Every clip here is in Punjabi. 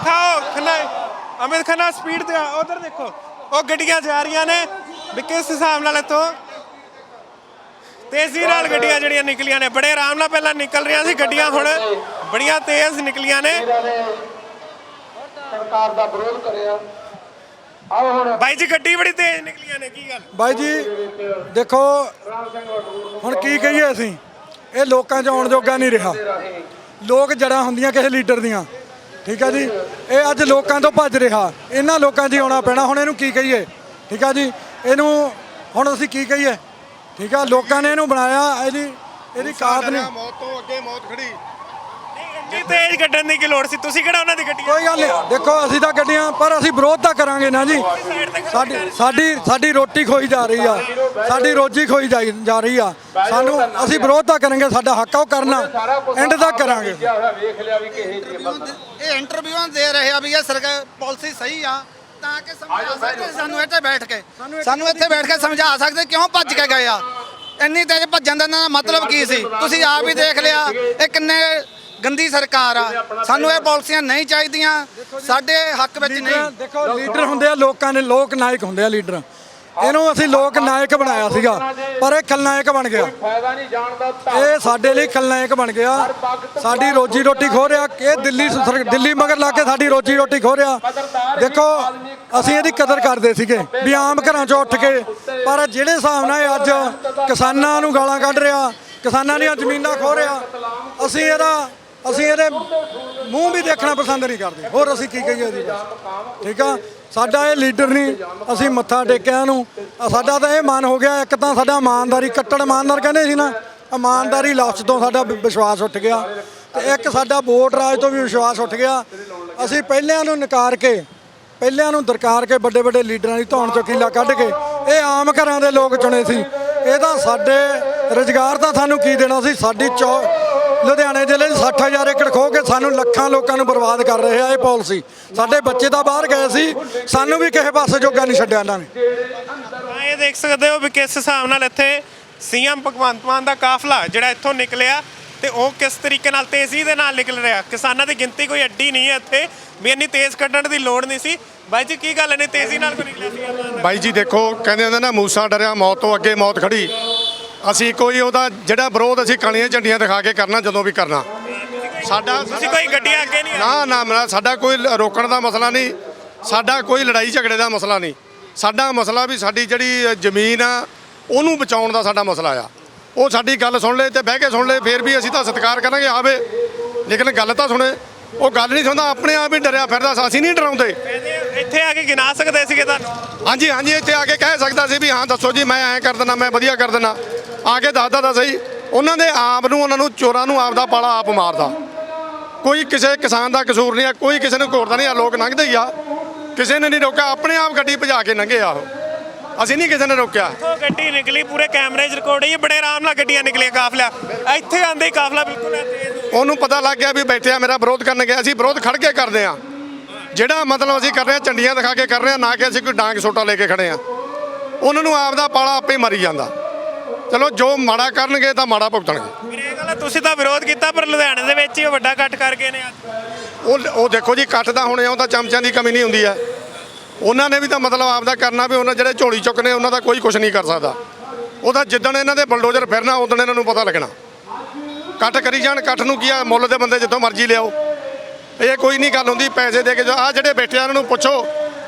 ਦਿਖਾਓ ਖੰਨਾ ਅਮਿਤ ਖੰਨਾ ਸਪੀਡ ਤੇ ਉਧਰ ਦੇਖੋ। ਉਹ ਗੱਡੀਆਂ ਜਾ ਰਹੀਆਂ ਨੇ ਵੀ ਕਿਸ ਹਿਸਾਬ ਨਾਲ ਇੱਥੋਂ ਤੇਜ਼ੀ ਨਾਲ ਗੱਡੀਆਂ ਜਿਹੜੀਆਂ ਨਿਕਲੀਆਂ ਨੇ। ਬੜੇ ਆਰਾਮ ਨਾਲ ਪਹਿਲਾਂ ਨਿਕਲ ਰਹੀਆਂ ਸੀ ਗੱਡੀਆਂ ਹੁਣ ਬੜੀਆਂ ਤੇਜ਼ ਨਿਕਲੀਆਂ ਨੇ। ਸਰਕਾਰ ਦਾ ਵਿਰੋਧ ਕਰਿਆ। ਆਓ ਹੁਣ। ਬਾਈ ਜੀ ਗੱਡੀ ਬੜੀ ਤੇਜ਼ ਨਿਕਲੀਆਂ ਨੇ ਕੀ ਗੱਲ? ਬਾਈ ਜੀ ਦੇਖੋ ਹੁਣ ਕੀ ਕਹੀਏ ਅਸੀਂ? ਇਹ ਲੋਕਾਂ 'ਚ ਆਉਣ ਜੋਗਾ ਨਹੀਂ ਰਿਹਾ। ਲੋਕ ਜੜਾਂ ਹੁੰਦੀਆਂ ਕਿਸੇ ਲੀਡਰ ਦੀਆਂ। ਠੀਕ ਆ ਜੀ? ਇਹ ਅੱਜ ਲੋਕਾਂ ਤੋਂ ਭੱਜ ਰਿਹਾ। ਇਹਨਾਂ ਲੋਕਾਂ 'ਚ ਹੀ ਆਉਣਾ ਪੈਣਾ। ਹੁਣ ਇਹਨੂੰ ਕੀ ਕਹੀਏ? ਠੀਕ ਆ ਜੀ? ਇਹਨੂੰ ਹੁਣ ਅਸੀਂ ਕੀ ਕਹੀਏ? ਠੀਕ ਆ? ਲੋਕਾਂ ਨੇ ਇਹਨੂੰ ਬਣਾਇਆ। ਇਹਦੀ ਇਹਦੀ ਕਾਤ ਨੇ ਮੌਤ ਤੋਂ ਅੱਗੇ ਮੌਤ ਖੜੀ। ਇੰਨੀ ਤੇਜ਼ ਕੱਢਣ ਦੀ ਕੀ ਲੋੜ ਸੀ? ਤੁਸੀਂ ਕਿਹੜਾ ਉਹਨਾਂ ਦੀ ਗੱਡੀ ਕੋਈ ਗੱਲ ਨਹੀਂ। ਦੇਖੋ ਅਸੀਂ ਤਾਂ ਗੱਡੀਆਂ ਪਰ ਅਸੀਂ ਵਿਰੋਧ ਤਾਂ ਕਰਾਂਗੇ ਨਾ ਜੀ। ਸਾਡੀ ਸਾਡੀ ਸਾਡੀ ਰੋਟੀ ਖੋਈ ਜਾ ਰਹੀ ਆ। ਸਾਡੀ ਰੋਜੀ ਖੋਈ ਜਾਈ- ਜਾ ਰਹੀ ਆ। ਸਾਨੂੰ ਅਸੀਂ ਵਿਰੋਧ ਤਾਂ ਕਰਾਂਗੇ ਸਾਡਾ ਹੱਕ ਆ ਉਹ ਕਰਨਾ। ਐਂਡ ਤੱਕ ਕਰਾਂਗੇ। ਲਿਆ ਹੋਇਆ ਵੇਖ ਲਿਆ ਵੀ ਕਿਹੇ ਜੀ ਇਹ ਇੰਟਰਵਿਊਆਂ ਦੇ ਰਹੇ ਆ ਵੀ ਇਹ ਸਰਕਾਰ ਪਾਲਿਸੀ ਸਹੀ ਆ। ਤਾਂ ਕਿ ਸਮਝਾ ਸਕਦੇ ਸਾਨੂੰ ਇੱਥੇ ਬੈਠ ਕੇ। ਸਾਨੂੰ ਇੱਥੇ ਬੈਠ ਕੇ ਸਮਝਾ ਸਕਦੇ ਕਿਉਂ ਭੱਜ ਕੇ ਗਏ ਆ? ਇੰਨੀ ਤੇਜ਼ ਭੱਜਣ ਦਾ ਇਹਨਾਂ ਦਾ ਮਤਲਬ ਕੀ ਸੀ? ਤੁਸੀਂ ਆਪ ਹੀ ਦੇਖ ਲਿਆ ਇਹ ਕਿੰਨੇ ਗੰਦੀ ਸਰਕਾਰ ਆ। ਸਾਨੂੰ ਇਹ ਪਾਲਿਸੀਆਂ ਨਹੀਂ ਚਾਹੀਦੀਆਂ। ਸਾਡੇ ਹੱਕ ਵਿੱਚ ਨਹੀਂ। ਦੇਖੋ ਲੀਡਰ ਹੁੰਦੇ ਆ ਲੋਕਾਂ ਦੇ ਲੋਕ ਨਾਇਕ ਹੁੰਦੇ ਆ ਲੀਡਰ। ਇਹਨੂੰ ਅਸੀਂ ਲੋਕ ਨਾਇਕ ਬਣਾਇਆ ਸੀਗਾ ਪਰ ਇਹ ਖਲਨਾਇਕ ਬਣ ਗਿਆ। ਫਾਇਦਾ ਨਹੀਂ ਜਾਣਦਾ ਤਾਂ ਇਹ ਸਾਡੇ ਲਈ ਖਲਨਾਇਕ ਬਣ ਗਿਆ। ਸਾਡੀ ਰੋਜੀ ਰੋਟੀ ਖੋ ਰਿਹਾ। ਇਹ ਦਿੱਲੀ ਦਿੱਲੀ ਮਗਰ ਲਾ ਕੇ ਸਾਡੀ ਰੋਜੀ ਰੋਟੀ ਖੋ ਰਿਹਾ। ਦੇਖੋ ਅਸੀਂ ਇਹਦੀ ਕਦਰ ਕਰਦੇ ਸੀਗੇ ਵੀ ਆਮ ਘਰਾਂ ਚੋਂ ਉੱਠ ਕੇ ਪਰ ਜਿਹੜੇ ਹਿਸਾਬ ਨਾਲ ਅੱਜ ਕਿਸਾਨਾਂ ਨੂੰ ਗਾਲਾਂ ਕੱਢ ਰਿਹਾ ਕਿਸਾਨਾਂ ਦੀਆਂ ਜ਼ਮੀਨਾਂ ਖੋ ਰਿਹਾ ਅਸੀਂ ਇਹਦਾ ਅਸੀਂ ਇਹਦੇ ਮੂੰਹ ਵੀ ਦੇਖਣਾ ਪਸੰਦ ਨਹੀਂ ਕਰਦੇ। ਹੋਰ ਅਸੀਂ ਕੀ ਕਹੀਏ ਜੀ ਬਸ। ਠੀਕ ਆ? ਸਾਡਾ ਇਹ ਲੀਡਰ ਨਹੀਂ, ਅਸੀਂ ਮੱਥਾ ਟੇਕਿਆ ਇਹਨੂੰ ਸਾਡਾ ਤਾਂ ਇਹ ਮਨ ਹੋ ਗਿਆ, ਇੱਕ ਤਾਂ ਸਾਡਾ ਇਮਾਨਦਾਰੀ, ਕੱਟੜ ਇਮਾਨਦਾਰ ਕਹਿੰਦੇ ਸੀ ਨਾ, ਇਮਾਨਦਾਰੀ ਲਫ਼ਜ਼ ਤੋਂ ਸਾਡਾ ਵਿਸ਼ਵਾਸ ਉੱਠ ਗਿਆ। ਤੇ ਇੱਕ ਸਾਡਾ ਵੋਟ ਰਾਜ ਤੋਂ ਵੀ ਵਿਸ਼ਵਾਸ ਉੱਠ ਗਿਆ। ਅਸੀਂ ਪਹਿਲਿਆਂ ਨੂੰ ਨਕਾਰ ਕੇ, ਪਹਿਲਿਆਂ ਨੂੰ ਦਰਕਾਰ ਕੇ ਵੱਡੇ ਵੱਡੇ ਲੀਡਰਾਂ ਦੀ ਧੌਣ ਚੋਂ ਕੀਲਾ ਕੱਢ ਕੇ, ਇਹ ਆਮ ਘਰਾਂ ਦੇ ਲੋਕ ਚੁਣੇ ਸੀ। ਇਹ ਤਾਂ ਸਾਡੇ ਰੁਜ਼ਗਾਰ ਤਾਂ ਸਾਨੂੰ ਕੀ ਦੇਣਾ ਸੀ? ਸਾਡੀ ਚੌ ਲੁਧਿਆਣੇ ਜ਼ਿਲ੍ਹੇ 'ਚ 60000 ਏਕੜ ਖੋ ਕੇ ਸਾਨੂੰ ਲੱਖਾਂ ਲੋਕਾਂ ਨੂੰ ਬਰਬਾਦ ਕਰ ਰਹੇ ਆ ਇਹ ਪਾਲਿਸੀ। ਸਾਡੇ ਬੱਚੇ ਤਾਂ ਬਾਹਰ ਗਏ ਸੀ ਸਾਨੂੰ ਵੀ ਕਿਸੇ ਪਾਸੇ ਜੋਗਾ ਨਹੀਂ ਛੱਡਿਆ ਇਹਨਾਂ ਨੇ। ਤਾਂ ਇਹ ਦੇਖ ਸਕਦੇ ਹੋ ਵੀ ਕਿਸ ਹਿਸਾਬ ਨਾਲ ਇੱਥੇ ਸੀਐਮ ਭਗਵੰਤ ਮਾਨ ਦਾ ਕਾਫਲਾ ਜਿਹੜਾ ਇੱਥੋਂ ਨਿਕਲਿਆ ਤੇ ਉਹ ਕਿਸ ਤਰੀਕੇ ਨਾਲ ਤੇਜ਼ੀ ਦੇ ਨਾਲ ਨਿਕਲ ਰਿਹਾ। ਕਿਸਾਨਾਂ ਦੀ ਗਿਣਤੀ ਕੋਈ ਐਡੀ ਨਹੀਂ ਹੈ ਇੱਥੇ ਵੀ ਇੰਨੀ ਤੇਜ਼ ਕੱਢਣ ਦੀ ਲੋੜ ਨਹੀਂ ਸੀ। ਬਾਈ ਜੀ ਕੀ ਗੱਲ ਨੇ ਤੇਜ਼ੀ ਨਾਲ ਕੋ ਨਿਕਲਿਆ ਸੀ ਬਾਈ ਜੀ ਦੇਖੋ ਕਹਿੰਦੇ ਹੁੰਦੇ ਨਾ ਮੂਸਾ ਡਰਿਆ ਮੌਤ ਤੋਂ ਅੱਗੇ ਮੌਤ ਖੜੀ। ਅਸੀਂ ਕੋਈ ਉਹਦਾ ਜਿਹੜਾ ਵਿਰੋਧ ਅਸੀਂ ਕਾਲੀਆਂ ਝੰਡੀਆਂ ਦਿਖਾ ਕੇ ਕਰਨਾ ਜਦੋਂ ਵੀ ਕਰਨਾ। ਸਾਡਾ ਤੁਸੀਂ ਕੋਈ ਗੱਡੀਆਂ ਅੱਗੇ ਨਹੀਂ ਨਾ ਨਾ ਮੇਰਾ ਸਾਡਾ ਕੋਈ ਰੋਕਣ ਦਾ ਮਸਲਾ ਨਹੀਂ। ਸਾਡਾ ਕੋਈ ਲੜਾਈ ਝਗੜੇ ਦਾ ਮਸਲਾ ਨਹੀਂ। ਸਾਡਾ ਮਸਲਾ ਵੀ ਸਾਡੀ ਜਿਹੜੀ ਜ਼ਮੀਨ ਆ ਉਹਨੂੰ ਬਚਾਉਣ ਦਾ ਸਾਡਾ ਮਸਲਾ ਆ। ਉਹ ਸਾਡੀ ਗੱਲ ਸੁਣ ਲੈ ਤੇ ਬਹਿ ਕੇ ਸੁਣ ਲੈ ਫੇਰ ਵੀ ਅਸੀਂ ਤਾਂ ਸਤਿਕਾਰ ਕਰਾਂਗੇ ਆਵੇ। ਲੇਕਿਨ ਗੱਲ ਤਾਂ ਸੁਣੇ ਉਹ ਗੱਲ ਨਹੀਂ ਸੁਣਦਾ ਆਪਣੇ ਆਪ ਹੀ ਡਰਿਆ ਫਿਰਦਾ ਅਸੀਂ ਨਹੀਂ ਡਰਾਉਂਦੇ। ਇੱਥੇ ਆ ਕੇ ਗਿਣਾ ਸਕਦੇ ਸੀਗੇ ਤੁਹਾਨੂੰ? ਹਾਂਜੀ ਹਾਂਜੀ ਇੱਥੇ ਆ ਕੇ ਕਹਿ ਸਕਦਾ ਸੀ ਵੀ ਹਾਂ ਦੱਸੋ ਜੀ ਮੈਂ ਐਂ ਕਰ ਦਿੰਦਾ ਮੈਂ ਵਧੀਆ ਕਰ ਦਿੰਦਾ। ਆ ਕੇ ਦੱਸਦਾ ਤਾਂ ਸਹੀ। ਉਹਨਾਂ ਦੇ ਆਪ ਨੂੰ ਉਹਨਾਂ ਨੂੰ ਚੋਰਾਂ ਨੂੰ ਆਪ ਦਾ ਪਾਲਾ ਆਪ ਮਾਰਦਾ। ਕੋਈ ਕਿਸੇ ਕਿਸਾਨ ਦਾ ਕਸੂਰ ਨਹੀਂ ਆ ਕੋਈ ਕਿਸੇ ਨੂੰ ਘੋਰਦਾ ਨਹੀਂ ਆ ਲੋਕ ਲੰਘਦੇ ਹੀ ਆ। ਕਿਸੇ ਨੇ ਨਹੀਂ ਰੋਕਿਆ ਆਪਣੇ ਆਪ ਗੱਡੀ ਭਜਾ ਕੇ ਲੰਘੇ ਆ ਉਹ। ਅਸੀਂ ਨਹੀਂ ਕਿਸੇ ਨੇ ਰੋਕਿਆ। ਉਹ ਗੱਡੀ ਨਿਕਲੀ ਪੂਰੇ ਕੈਮਰੇ 'ਚ ਰਿਕਾਰਡ ਹੈ ਬੜੇ ਆਰਾਮ ਨਾਲ ਗੱਡੀਆਂ ਨਿਕਲੀਆਂ ਕਾਫਲਾ। ਇੱਥੇ ਆਂਦੇ ਹੀ ਕਾਫਲਾ ਬਿਲਕੁਲ ਉਹਨੂੰ ਪਤਾ ਲੱਗ ਗਿਆ ਵੀ ਬੈਠਿਆ ਮੇਰਾ ਵਿਰੋਧ ਕਰਨ ਗਿਆ ਅਸੀਂ ਵਿਰੋਧ ਖੜ ਕੇ ਕਰਦੇ ਆ ਜਿਹੜਾ ਮਤਲਬ ਅਸੀਂ ਕਰ ਰਹੇ ਆ ਝੰਡੀਆਂ ਦਿਖਾ ਕੇ ਕਰ ਰਹੇ ਆ ਨਾ ਕਿ ਅਸੀਂ ਕੋਈ ਡਾਂਗ ਸੋਟਾ ਲੈ ਕੇ ਖੜੇ ਆ ਉਹਨਾਂ ਨੂੰ ਆਪ ਦਾ ਪਾਲਾ ਆਪੇ ਮਰੀ ਜਾਂਦਾ। ਚਲੋ ਜੋ ਮਾੜਾ ਕਰਨਗੇ ਤਾਂ ਮਾੜਾ ਭੁਗਤਣਗੇ। ਵੀਰੇ ਇਹ ਗੱਲ ਹੈ, ਤੁਸੀਂ ਤਾਂ ਵਿਰੋਧ ਕੀਤਾ ਪਰ ਲੁਧਿਆਣੇ ਦੇ ਵਿੱਚ ਹੀ ਉਹ ਵੱਡਾ ਕੱਟ ਕਰ ਗਏ ਨੇ ਅੱਜ। ਉਹ ਉਹ ਦੇਖੋ ਜੀ ਕੱਟ ਦਾ ਹੁਣ ਇਉਂ ਤਾਂ ਚਮਚਿਆਂ ਦੀ ਕਮੀ ਨਹੀਂ ਹੁੰਦੀ ਹੈ ਉਹਨਾਂ ਨੇ ਵੀ ਤਾਂ ਮਤਲਬ ਆਪਦਾ ਕਰਨਾ ਵੀ ਉਹਨਾਂ ਜਿਹੜੇ ਝੋਲੀ ਚੁੱਕਨੇ ਉਹਨਾਂ ਦਾ ਕੋਈ ਕੁਝ ਨਹੀਂ ਕਰ ਸਕਦਾ। ਉਹਦਾ ਜਿੱਦਣ ਇਹਨਾਂ ਦੇ ਬਲਡੋਜ਼ਰ ਫਿਰਨਾ ਉਦੋਂ ਇਹਨਾਂ ਨੂੰ ਪਤਾ ਲੱਗਣਾ। ਕੱਟ ਕਰੀ ਜਾਣ ਕੱਟ ਨੂੰ ਕੀ ਆ ਮੁੱਲ ਦੇ ਬੰਦੇ ਜਿੱਥੋਂ ਮਰਜ਼ੀ ਲਿਆਓ। ਇਹ ਕੋਈ ਨਹੀਂ ਗੱਲ ਹੁੰਦੀ ਪੈਸੇ ਦੇ ਕੇ ਜੋ ਆ ਜਿਹੜੇ ਬੈਠੇ ਆ ਇਹਨਾਂ ਨੂੰ ਪੁੱਛੋ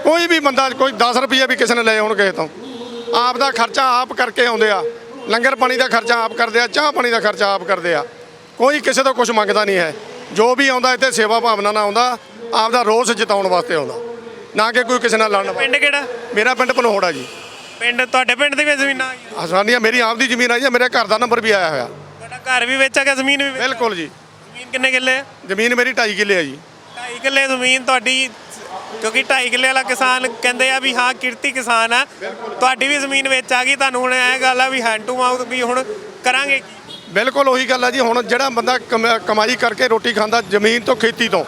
ਕੋਈ ਵੀ ਬੰਦਾ ਕੋਈ 10 ਰੁਪਏ ਵੀ ਕਿਸੇ ਨੇ ਲਏ ਹੋਣ ਕਿਸੇ ਤੋਂ ਆਪ ਦਾ ਖਰਚਾ ਆਪ ਕਰਕੇ ਆਉਂਦੇ ਆ। ਲੰਗਰ ਪਾਣੀ ਦਾ ਖਰਚਾ ਆਪ ਕਰਦੇ ਆ ਚਾਹ ਪਾਣੀ ਦਾ ਖਰਚਾ ਆਪ ਕਰਦੇ ਆ। ਕੋਈ ਕਿਸੇ ਤੋਂ ਕੁਝ ਮੰਗਦਾ ਨਹੀਂ ਹੈ। ਜੋ ਵੀ ਆਉਂਦਾ ਇੱਥੇ ਸੇਵਾ ਭਾਵਨਾ ਨਾਲ ਆਉਂਦਾ ਆਪ ਦਾ ਰੋਸ ਜਿਤਾਉਣ ਵਾਸਤੇ ਆਉਂਦਾ। ਨਾ ਕਿ ਕੋਈ ਕਿਸੇ ਨਾਲ ਲੜਨ ਪਿੰਡ ਕਿਹੜਾ? ਮੇਰਾ ਪਿੰਡ ਪਨੋੜਾ ਜੀ। ਪਿੰਡ ਤੁਹਾਡੇ ਪਿੰਡ ਦੀ ਵੀ ਜ਼ਮੀਨਾਂ ਆ ਗਈਆਂ ਆਸਾਨੀਆਂ ਮੇਰੀ ਆਪ ਦੀ ਜ਼ਮੀਨ ਆਈ ਹੈ ਮੇਰੇ ਘਰ ਦਾ ਨੰਬਰ ਵੀ ਆਇਆ ਹੋਇਆ। ਤੁਹਾਡਾ ਘਰ ਵੀ ਵੇਚਾ ਗਿਆ ਜ਼ਮੀਨ ਵੀ ਬਿਲਕੁਲ ਜੀ। ਜ਼ਮੀਨ ਕਿੰਨੇ ਕਿੱਲੇ ਜ਼ਮੀਨ ਮੇਰੀ 2.5 ਕਿੱਲੇ ਹੈ ਜੀ। 2.5 ਕਿੱਲੇ ਜ਼ਮੀਨ ਤੁਹਾਡੀ ਕਿਉਂਕਿ 2.5 ਕਿੱਲੇ ਵਾਲਾ ਕਿਸਾਨ ਕਹਿੰਦੇ ਆ ਵੀ ਹਾਂ ਕਿਰਤੀ ਕਿਸਾਨ ਆ। ਤੁਹਾਡੀ ਵੀ ਜ਼ਮੀਨ ਵਿੱਚ ਆ ਗਈ ਤੁਹਾਨੂੰ ਹੁਣ ਇਹ ਗੱਲ ਆ ਵੀ ਹੈਂਡ ਟੂ ਮਾਊਥ ਵੀ ਹੁਣ ਕਰਾਂਗੇ। ਕੀ ਬਿਲਕੁਲ ਉਹੀ ਗੱਲ ਆ ਜੀ ਹੁਣ ਜਿਹੜਾ ਬੰਦਾ ਕਮ- ਕਮਾਈ ਕਰਕੇ ਰੋਟੀ ਖਾਂਦਾ ਜ਼ਮੀਨ ਤੋਂ ਖੇਤੀ ਤੋਂ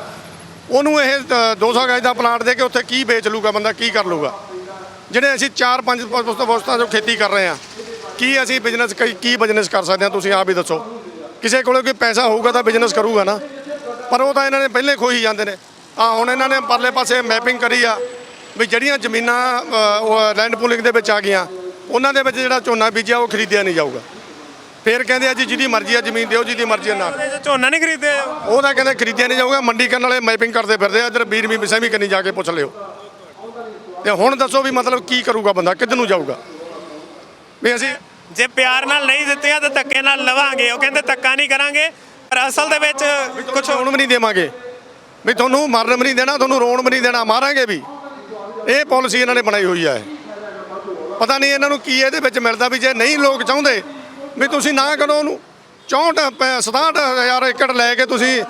ਉਹਨੂੰ ਇਹ ਅ, 200 ਗਜ ਦਾ ਪਲਾਂਟ ਦੇ ਕੇ ਉੱਥੇ ਕੀ ਵੇਚ ਲੂਗਾ ਬੰਦਾ ਕੀ ਕਰ ਲੂਗਾ? ਜਿਹੜੇ ਅਸੀਂ 4-5 ਪੋਸਤਾਂ ਤੋਂ ਖੇਤੀ ਕਰ ਰਹੇ ਆ ਕੀ ਅਸੀਂ ਬਿਜ਼ਨਸ ਕੀ ਬਿਜ਼ਨਸ ਕਰ ਸਕਦੇ ਹਾਂ ਤੁਸੀਂ ਆਪ ਹੀ ਦੱਸੋ। ਕਿਸੇ ਕੋਲੇ ਕੋਈ ਪੈਸਾ ਹੋਊਗਾ ਤਾਂ ਬਿਜ਼ਨਸ ਕਰੂਗਾ ਨਾ ਪਰ ਉਹ ਤਾਂ ਇਹਨਾਂ ਨੇ ਪਹਿਲੇ ਖੋਹੀ ਜਾਂਦੇ ਨੇ। ਆ ਹੁਣ ਇਹਨਾਂ ਨੇ ਪਰਲੇ ਪਾਸੇ ਮੈਪਿੰਗ ਕਰੀ ਆ ਵੀ ਜਿਹੜੀਆਂ ਜ਼ਮੀਨਾਂ ਲੈਂਡ ਪੂਲਿੰਗ ਦੇ ਵਿੱਚ ਆ ਗਈਆਂ ਉਹਨਾਂ ਦੇ ਵਿੱਚ ਜਿਹੜਾ ਝੋਨਾ ਬੀਜਿਆ ਉਹ ਖਰੀਦਿਆ ਨਹੀਂ ਜਾਊਗਾ। ਫਿਰ ਕਹਿੰਦੇ ਆ ਜੀ ਜਿਹਦੀ ਮਰਜ਼ੀ ਆ ਜ਼ਮੀਨ ਦਿਓ ਜਿਹਦੀ ਮਰਜ਼ੀ ਆ ਨਾ। ਝੋਨਾ ਨਹੀਂ ਖਰੀਦਦੇ ਉਹ ਤਾਂ ਕਹਿੰਦੇ ਖਰੀਦਿਆ ਨਹੀਂ ਜਾਊਗਾ ਮੰਡੀ ਕਰਨ ਵਾਲੇ ਮੈਪਿੰਗ ਕਰਦੇ ਫਿਰਦੇ ਆ ਇਧਰ ਵੀਰ ਵੀ ਵਿਸ਼ਾ ਵੀ ਕੰਨੀ ਜਾ ਕੇ ਪੁੱਛ ਲਿਓ। ਤੇ ਹੁਣ ਦੱਸੋ ਵੀ ਮਤਲਬ ਕੀ ਕਰੂਗਾ ਬੰਦਾ ਕਿੱਧਰ ਨੂੰ ਜਾਊਗਾ? ਵੀ ਅਸੀਂ ਜੇ ਪਿਆਰ ਨਾਲ ਨਹੀਂ ਦਿੱਤੀਆਂ ਤਾਂ ਧੱਕੇ ਨਾਲ ਲਵਾਂਗੇ। ਉਹ ਕਹਿੰਦੇ ਧੱਕਾ ਨਹੀਂ ਕਰਾਂਗੇ ਪਰ ਅਸਲ ਦੇ ਵਿੱਚ ਕੁਝ ਰੋਣ ਵੀ ਨਹੀਂ ਦੇਵਾਂਗੇ। ਵੀ ਤੁਹਾਨੂੰ ਮਰਨ ਵੀ ਨਹੀਂ ਦੇਣਾ, ਤੁਹਾਨੂੰ ਰੋਣ ਵੀ ਨਹੀਂ ਦੇਣਾ, ਮਾਰਾਂਗੇ ਵੀ। ਇਹ ਪਾਲਿਸੀ ਇਹਨਾਂ ਨੇ ਬਣਾਈ ਹੋਈ ਹੈ। ਪਤਾ ਨਹੀਂ ਇਹਨਾਂ ਨੂੰ ਕੀ ਇਹਦੇ ਵਿੱਚ ਮਿਲਦਾ ਵੀ ਜੇ ਨਹੀਂ ਲੋਕ ਚਾਹੁੰਦੇ, ਵੀ ਤੁਸੀਂ ਨਾ ਕਰੋ ਉਹਨੂੰ। 64 ਪੈ- 67 ਹਜ਼ਾਰ ਏਕੜ ਲੈ ਕੇ ਤੁਸੀਂ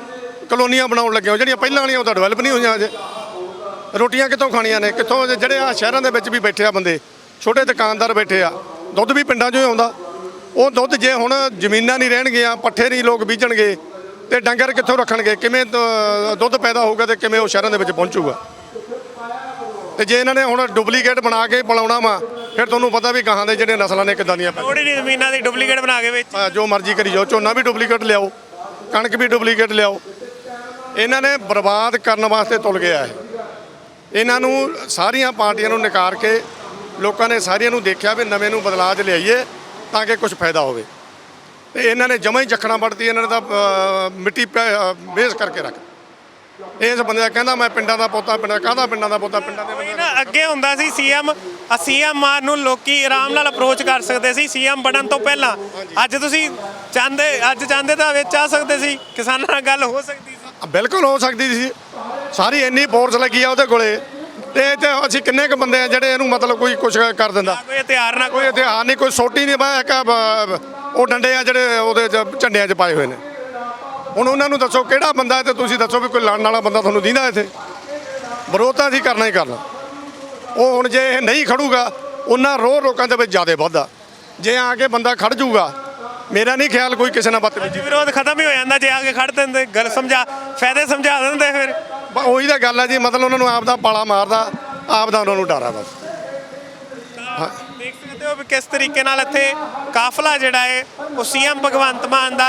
ਕਲੋਨੀਆਂ ਬਣਾਉਣ ਲੱਗੇ ਹੋ। ਜਿਹੜੀਆਂ ਪਹਿਲਾਂ ਵਾਲੀਆਂ ਉਹ ਤਾਂ ਡਿਵੈਲਪ ਨਹੀਂ ਹੋਈਆਂ ਅਜੇ ਰੋਟੀਆਂ ਕਿੱਥੋਂ ਖਾਣੀਆਂ ਨੇ? ਕਿੱਥੋਂ ਜਿਹੜੇ ਆ ਸ਼ਹਿਰਾਂ ਦੇ ਵਿੱਚ ਵੀ ਬੈਠੇ ਆ ਬੰਦੇ, ਛੋਟੇ ਦੁਕਾਨਦਾਰ ਬੈਠੇ ਆ, ਦੁੱਧ ਵੀ ਪਿੰਡਾਂ 'ਚੋਂ ਹੀ ਆਉਂਦਾ। ਉਹ ਦੁੱਧ ਜੇ ਹੁਣ ਜ਼ਮੀਨਾਂ ਨਹੀਂ ਰਹਿਣਗੀਆਂ, ਪੱਠੇ ਨਹੀਂ ਲੋਕ ਬੀਜਣਗੇ ਤੇ ਡੰਗਰ ਕਿੱਥੋਂ ਰੱਖਣਗੇ? ਕਿਵੇਂ ਦ- ਦੁੱਧ ਪੈਦਾ ਹੋਊਗਾ ਤੇ ਕਿਵੇਂ ਉਹ ਸ਼ਹਿਰਾਂ ਦੇ ਵਿੱਚ ਪਹੁੰਚੂਗਾ? ਤੇ ਜੇ ਇਹਨਾਂ ਨੇ ਹੁਣ ਡੁਪਲੀਕੇਟ ਬਣਾ ਕੇ ਪਲਾਉਣਾ ਵਾ ਫਿਰ ਤੁਹਾਨੂੰ ਪਤਾ ਵੀ ਗਾਹਾਂ ਦੇ ਜਿਹੜੇ ਨਸਲਾਂ ਨੇ ਕਿੱਦਾਂ ਦੀਆਂ ਪੈ ਥੋੜੀ ਨਹੀਂ ਜ਼ਮੀਨਾਂ ਦੀ ਡੁਪਲੀਕੇਟ ਬਣਾ ਕੇ ਵਿੱਚ। ਜੋ ਮਰਜ਼ੀ ਕਰੀ ਜਾਓ ਝੋਨਾ ਵੀ ਡੁਪਲੀਕੇਟ ਲਿਆਓ ਕਣਕ ਵੀ ਡੁਪਲੀਕੇਟ ਲਿਆਓ। ਇਹਨਾਂ ਨੇ ਬਰਬਾਦ ਕਰਨ ਵਾਸਤੇ ਤੁਲ ਗਿਆ ਹੈ। ਇਹਨਾਂ ਨੂੰ ਸਾਰੀਆਂ ਪਾਰਟੀਆਂ ਨੂੰ ਨਕਾਰ ਕੇ ਲੋਕਾਂ ਨੇ ਸਾਰੀਆਂ ਨੂੰ ਦੇਖਿਆ ਵੀ ਨਵੇਂ ਨੂੰ ਬਦਲਾਅ 'ਚ ਲਿਆਈਏ ਤਾਂ ਕਿ ਕੁਝ ਫਾਇਦਾ ਹੋਵੇ। ਤੇ ਇਹਨਾਂ ਨੇ ਜਮਾਂ ਹੀ ਚੱਖਣਾ ਪੜਤੀ ਇਹਨਾਂ ਨੇ ਤਾਂ ਮਿੱਟੀ ਬੇਸ ਕਰਕੇ ਰੱਖ ਇਸ ਬੰਦੇ ਦਾ ਕਹਿੰਦਾ ਮੈਂ ਪਿੰਡਾਂ ਦਾ ਪੋਤਾ ਪਿੰਡਾਂ ਕਾਹਦਾ ਪਿੰਡਾਂ ਦਾ ਪੋਤਾ ਪਿੰਡਾਂ ਦੇ ਬੰਦੇ ਨਾ ਅੱਗੇ ਹੁੰਦਾ ਸੀ ਸੀਐਮ ਸੀਐਮ ਮਾਨ ਨੂੰ ਲੋਕੀ ਆਰਾਮ ਨਾਲ ਅਪਰੋਚ ਕਰ ਸਕਦੇ ਸੀ ਸੀਐਮ ਬਣਨ ਤੋਂ ਪਹਿਲਾਂ। ਅੱਜ ਤੁਸੀਂ ਚਾਹੁੰਦੇ ਅੱਜ ਚਾਹੁੰਦੇ ਤਾਂ ਵਿੱਚ ਆ ਸਕਦੇ ਸੀ ਕਿਸਾਨਾਂ ਨਾਲ ਗੱਲ ਹੋ ਸਕਦੀ ਸੀ। ਬਿਲਕੁਲ ਹੋ ਸਕਦੀ ਸੀ। ਸਾਰੀ ਇੰਨੀ ਫੋਰਸ ਲੱਗੀ ਆ ਉਹਦੇ ਕੋਲੇ। ਤੇ ਤੇ ਅਸੀਂ ਕਿੰਨੇ ਕੁ ਬੰਦੇ ਆ ਜਿਹੜੇ ਇਹਨੂੰ ਮਤਲਬ ਕੋਈ ਕੁਝ ਕਰ ਦਿੰਦਾ। ਕੋਈ ਹਥਿਆਰ ਨਾ ਕੋਈ ਇਤਿਹਾਸ ਨਹੀਂ ਕੋਈ ਸੋਟੀ ਨਹੀਂ ਬਾ ਇੱਕ ਬ- ਉਹ ਡੰਡੇ ਆ ਜਿਹੜੇ ਉਹਦੇ ਚ ਝੰਡਿਆਂ 'ਚ ਪਾਏ ਹੋਏ ਨੇ। ਹੁਣ ਉਹਨਾਂ ਨੂੰ ਦੱਸੋ ਕਿਹੜਾ ਬੰਦਾ ਹੈ ਤੇ ਤੁਸੀਂ ਦੱਸੋ ਵੀ ਕੋਈ ਲੜਨ ਵਾਲਾ ਬੰਦਾ ਤੁਹਾਨੂੰ ਦਿੰਦਾ ਇੱਥੇ? ਵਿਰੋਧ ਤਾਂ ਅਸੀਂ ਕਰਨਾ ਹੀ ਕਰਨਾ। ਉਹ ਹੁਣ ਜੇ ਇਹ ਨਹੀਂ ਖੜੂਗਾ ਉਹਨਾਂ ਰੋਹ ਲੋਕਾਂ ਦੇ ਵਿੱਚ ਜ਼ਿਆਦਾ ਵੱਧਦਾ। ਜੇ ਆ ਕੇ ਬੰਦਾ ਖੜ ਜਾਊਗਾ ਮੇਰਾ ਨਹੀਂ ਖਿਆਲ ਕੋਈ ਕਿਸੇ ਨਾਲ ਬਦਤਮੀਜ਼ੀ ਵਿਰੋਧ ਖਤਮ ਹੀ ਹੋ ਜਾਂਦਾ ਜੇ ਆ ਕੇ ਖੜ ਦਿੰਦੇ ਗੱਲ ਸਮਝਾ ਫਾਇਦੇ ਸਮਝਾ ਦਿੰਦੇ ਫਿਰ। ਬ- ਉਹੀ ਤਾਂ ਗੱਲ ਆ ਜੀ ਮਤਲਬ ਉਹਨਾਂ ਨੂੰ ਆਪ ਦਾ ਪਾਲਾ ਮਾਰਦਾ ਆਪ ਦਾ ਉਹਨਾਂ ਨੂੰ ਡਰ ਆ ਬਸ ਦੇਖ ਸਕਦੇ ਹੋ ਵੀ ਕਿਸ ਤਰੀਕੇ ਨਾਲ ਇੱਥੇ ਕਾਫਲਾ ਜਿਹੜਾ ਹੈ ਉਹ ਸੀਐਮ ਭਗਵੰਤ ਮਾਨ ਦਾ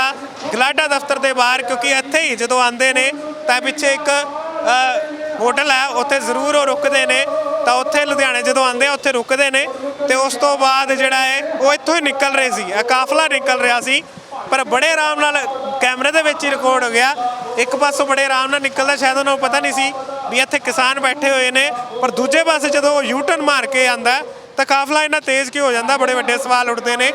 ਗਲਾਡਾ ਦਫ਼ਤਰ ਦੇ ਬਾਹਰ ਕਿਉਂਕਿ ਇੱਥੇ ਹੀ ਜਦੋਂ ਆਉਂਦੇ ਨੇ ਤਾਂ ਪਿੱਛੇ ਇੱਕ ਅ, ਹੋਟਲ ਹੈ ਉੱਥੇ ਜ਼ਰੂਰ ਉਹ ਰੁਕਦੇ ਨੇ। ਤਾਂ ਉੱਥੇ ਲੁਧਿਆਣੇ ਜਦੋਂ ਆਉਂਦੇ ਆ, ਉੱਥੇ ਰੁਕਦੇ ਨੇ ਤੇ ਉਸ ਤੋਂ ਬਾਅਦ ਜਿਹੜਾ ਹੈ ਉਹ ਇੱਥੋਂ ਹੀ ਨਿਕਲ ਰਹੇ ਸੀ। ਇਹ ਕਾਫਲਾ ਨਿਕਲ ਰਿਹਾ ਸੀ, ਪਰ ਬੜੇ ਆਰਾਮ ਨਾਲ ਕੈਮਰੇ ਦੇ ਵਿੱਚ ਹੀ ਰਿਕਾਰਡ ਹੋ ਗਿਆ। ਇੱਕ ਪਾਸੋਂ ਬੜੇ ਆਰਾਮ ਨਾਲ ਨਿਕਲਦਾ, ਸ਼ਾਇਦ ਉਹਨਾਂ ਨੂੰ ਪਤਾ ਨਹੀਂ ਸੀ ਵੀ ਇੱਥੇ ਕਿਸਾਨ ਬੈਠੇ ਹੋਏ ਨੇ। ਪਰ ਦੂਜੇ ਪਾਸੇ ਜਦੋਂ ਉਹ ਯੂਟਰਨ ਮਾਰ ਕੇ ਆਂਦਾ ਤਾਂ ਕਾਫਲਾ ਇੰਨਾ ਤੇਜ਼ ਕਿਉਂ ਹੋ ਜਾਂਦਾ? ਬੜੇ ਵੱਡੇ ਸਵਾਲ ਉੱਠਦੇ ਨੇ।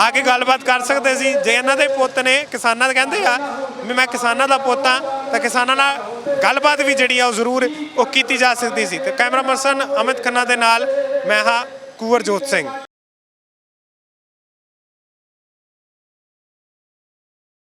ਆ ਕੇ ਗੱਲਬਾਤ ਕਰ ਸਕਦੇ ਸੀ। ਜੇ ਇਹਨਾਂ ਦੇ ਪੁੱਤ ਨੇ ਕਿਸਾਨਾਂ ਦੇ ਕਹਿੰਦੇ ਆ, ਵੀ ਮੈਂ ਕਿਸਾਨਾਂ ਦਾ ਪੁੱਤ ਆ, ਤਾਂ ਕਿਸਾਨਾਂ ਨਾਲ ਗੱਲਬਾਤ ਵੀ ਜਿਹੜੀ ਆ ਉਹ ਜ਼ਰੂਰ ਉਹ ਕੀਤੀ ਜਾ ਸਕਦੀ ਸੀ। ਤੇ ਕੈਮਰਾ ਪਰਸਨ ਅਮਿਤ ਖੰਨਾ ਦੇ ਨਾਲ ਮੈਂ ਹਾਂ ਕੁਵਰਜੋਤ ਸਿੰਘ।